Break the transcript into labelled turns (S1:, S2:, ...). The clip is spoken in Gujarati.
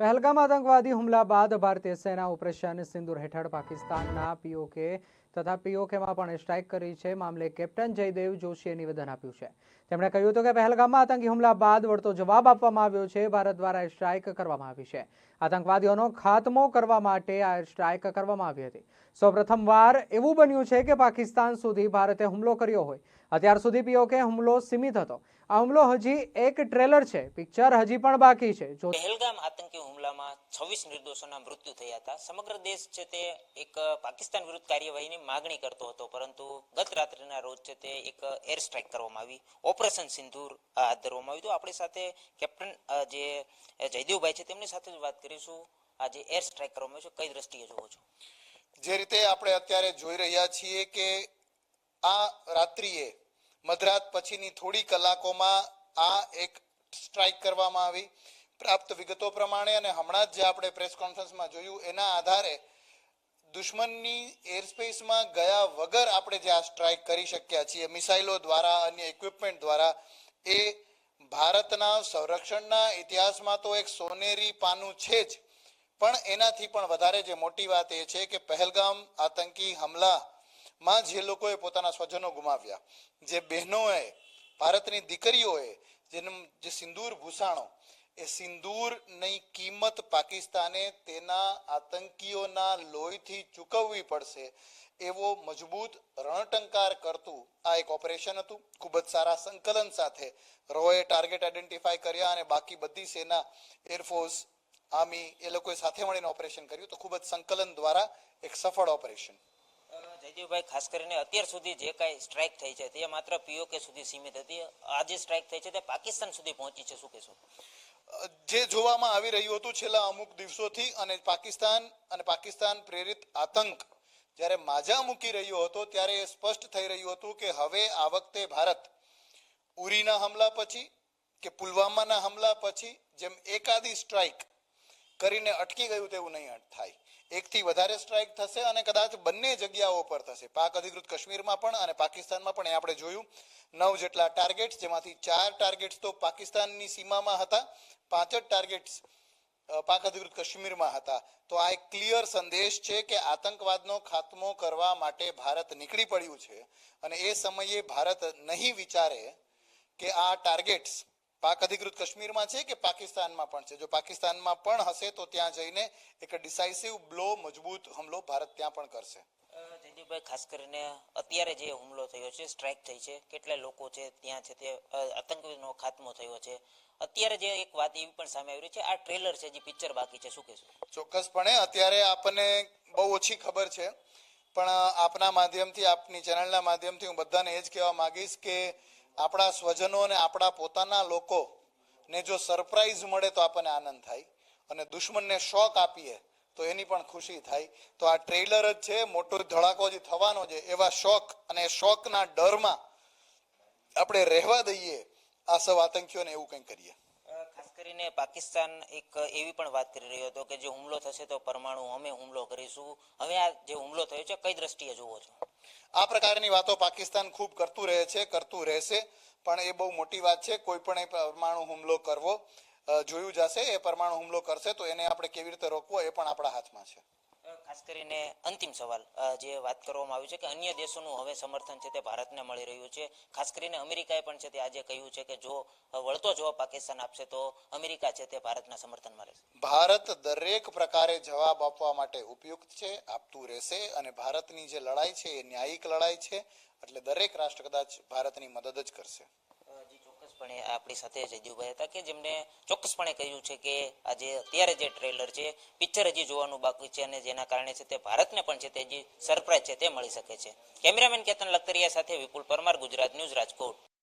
S1: પહેલગામ આતંકવાદી હુમલા બાદ ભારતીય સેના ઓપરેશન સિંદુર હેઠળ પાકિસ્તાનના પીઓકે તથા પીઓકેમાં પણ સ્ટ્રાઇક કરી છે મામલે કેપ્ટન જયદેવ જોશીએ નિવેદન આપ્યું છે. તેમણે કહ્યું હતું કે પહેલગામમાં આતંકી હુમલા બાદ વળતો જવાબ આપવામાં આવ્યો છે. ભારત દ્વારા સ્ટ્રાઇક કરવામાં આવી છે. આતંકવાદીઓનો ખાતમો કરવા માટે આ સ્ટ્રાઇક કરવામાં આવી હતી. સૌપ્રથમવાર એવું બન્યું છે કે પાકિસ્તાન સુધી ભારતે હુમલો કર્યો હોય. અત્યાર સુધી પીઓકે હુમલો સીમિત હતો. આ હુમલો હજી એક ટ્રેલર છે પિક્ચર હજી પણ બાકી છે. જો
S2: પહેલગામ આતંકી હુમલામાં છવ્વીસ નિર્દોષોના મૃત્યુ થયા હતા. સમગ્ર દેશ છે તે એક પાકિસ્તાન વિરુદ્ધ કાર્યવાહીની માગણી કરતો હતો પરંતુ ગત રાત્રિના રોજ છે તે એક એર સ્ટ્રાઇક કરવામાં આવી. ઓપરેશન સિંધુર હાથ ધરવામાં આવ્યું હતું. આપણી સાથે કેપ્ટન જે જયદેવભાઈ છે તેમની સાથે જ વાત કરીશું. આ જે એર સ્ટ્રાઇક કરવામાં આવ્યું છે કઈ દ્રષ્ટિએ જોવો છો?
S3: જે રીતે આપણે અત્યારે જોઈ રહ્યા છીએ કે આ રાત્રિએ મધરાત પછીની થોડી કલાકોમાં આ એક સ્ટ્રાઇક કરવામાં આવી. પ્રાપ્ત વિગતો પ્રમાણે અને હમણાં જ જે આપણે પ્રેસ કોન્ફરન્સમાં જોયું, એના આધારે દુશ્મનની એરસ્પેસમાં ગયા વગર આપણે જે આ સ્ટ્રાઇક કરી શક્યા છીએ, મિસાઇલો દ્વારા, અન્ય ઇક્વિપમેન્ટ દ્વારા, એ ભારતના સંરક્ષણના ઇતિહાસમાં તો એક સોનેરી પાનું છે જ. પણ એનાથી પણ વધારે જે મોટી વાત એ છે કે પહેલગામ આતંકી હમલામાં જે લોકોએ પોતાના સ્વજનો ગુમાવ્યા, જે બહેનોએ, ભારતની દીકરીઓએ, જેનું જે સિંદૂર ભૂષાણો, એ સિંદૂરની કિંમત પાકિસ્તાને તેના આતંકીઓના લોહીથી ચૂકવવી પડશે, એવો મજબૂત રણટંકાર કરતું આ એક ઓપરેશન હતું. ખૂબ જ સારા સંકલન સાથે રોએ ટાર્ગેટ આઈડેન્ટિફાય કર્યા અને બાકી બધી સેના, એરફોર્સ, આર્મી એ લોકોએ સાથે મળીને ઓપરેશન કર્યું. તો ખૂબ જ સંકલન દ્વારા એક સફળ ઓપરેશન.
S2: જયદેવભાઈ ખાસ કરીને અત્યાર સુધી જે કાંઈ સ્ટ્રાઇક થઈ છે તે માત્ર પીઓકે સુધી સીમિત હતી. આ જે સ્ટ્રાઇક થઈ છે તે પાકિસ્તાન સુધી પહોંચી છે. શું કહેશો?
S3: જે જોવામાં આવી રહ્યું હતું છેલ્લા અમુક દિવસોથી અને પાકિસ્તાન અને પાકિસ્તાન પ્રેરિત આતંક જ્યારે માજા મૂકી રહ્યો હતો ત્યારે એ સ્પષ્ટ થઈ રહ્યું હતું કે હવે આ વખતે ભારત ઉરીના હમલા પછી કે પુલવામાના હમલા પછી જેમ એકાદી સ્ટ્રાઇક કરીને અટકી ગયું તેવું નહીં થાય. એકથી વધારે સ્ટ્રાઇક થશે અને કદાચ બંને જગ્યાઓ પર થશે. પાક અધિકૃત કાશ્મીરમાં પણ અને પાકિસ્તાનમાં પણ એ આપણે જોયું. નવ જેટલા ટાર્ગેટ્સ જેમાંથી ચાર ટાર્ગેટ્સ તો પાકિસ્તાનની સીમામાં હતા. પાંચ જ ટાર્ગેટ્સ પાક અધિકૃત કાશ્મીરમાં હતા. તો આ એક ક્લિયર સંદેશ છે કે આતંકવાદનો ખાત્મો કરવા માટે ભારત નીકળી પડ્યું છે. અને એ સમયે ભારત નહીં વિચારે કે આ ટાર્ગેટ્સ પાક અધિકૃત કાશ્મીરમાં છે કે પાકિસ્તાનમાં પણ છે? જો પાકિસ્તાનમાં પણ હશે તો ત્યાં જઈને એક ડિસાઇસિવ બ્લો મજબૂત હુમલો ભારત ત્યાં પણ કરશે.
S2: જયદીપભાઈ ખાસ કરીને અત્યારે જે હુમલો થયો છે સ્ટ્રાઇક થઈ છે કેટલા લોકો છે ત્યાં છે તે આતંકવાદનો ખાત્મો થયો છે. અત્યારે જે એક વાત એવી પણ સામે આવી રહી છે આ ટ્રેલર છે જે પિક્ચર બાકી છે શું કહેશો?
S3: ચોક્કસપણે અત્યારે આપણને બહુ ઓછી ખબર છે. પણ આપના માધ્યમથી આપની ચેનલના માધ્યમથી હું બધાને એ જ કહેવા માંગીશ કે આપણા સ્વજનો અને આપણા પોતાના લોકો ને જો સરપ્રાઈઝ મળે તો આપણને આનંદ થાય અને દુશ્મનને શોક આપીએ તો એની પણ ખુશી થાય. તો આ ટ્રેલર જ છે, મોટો ધડાકો જે થવાનો છે. એવા શોખ અને શોકના ડરમાં આપણે રહેવા દઈએ. આ સૌ આતંકીઓને એવું કંઈ કરીએ.
S2: ખાસ કરીને પાકિસ્તાન એક એવી પણ વાત કરી રહ્યો હતો કે જે હુમલો થશે તો પરમાણુ અમે હુમલો કરીશું. હવે આ જે હુમલો થયો છે, કઈ દ્રષ્ટિએ જોવો છો?
S3: આ પ્રકારની વાતો પાકિસ્તાન ખૂબ કરતું રહે છે, કરતું રહેશે. પણ એ બહુ મોટી વાત છે, કોઈ પણ એ પરમાણુ હુમલો કરવો જોયું જશે, એ પરમાણુ હુમલો કરશે, તો એને આપણે કેવી રીતે રોકવો એ પણ આપણા હાથમાં છે.
S2: ખાસ કરીને અંતિમ સવાલ જે વાત કરવામાં આવ્યું છે કે અન્ય દેશોનું હવે સમર્થન છે તે ભારતને મળી રહ્યું છે. ખાસ કરીને અમેરિકાએ પણ છે તે આજે કહ્યું છે કે જો વળતો જવાબ પાકિસ્તાન આપશે તો અમેરિકા છે તે ભારતના સમર્થનમાં રહેશે.
S3: ભારત દરેક પ્રકારે જવાબ આપવા માટે ઉપયુક્ત છે, આપતું રહેશે અને ભારતની જે લડાઈ છે એ ન્યાયિક લડાઈ છે, એટલે દરેક રાષ્ટ્ર કદાચ ભારતની મદદ જ કરશે.
S2: ચોક્કસપણે આપણી સાથે જયદીપભાઈ હતા કે જેમને ચોક્કસપણે કહ્યું છે કે આજે અત્યારે જે ટ્રેલર છે, પિક્ચર હજી જોવાનું બાકી છે અને જેના કારણે છે તે ભારતને પણ છે તે હજી સરપ્રાઈઝ છે તે મળી શકે છે. કેમેરામેન કેતન લખતરિયા સાથે વિપુલ પરમાર, ગુજરાત ન્યૂઝ રાજકોટ.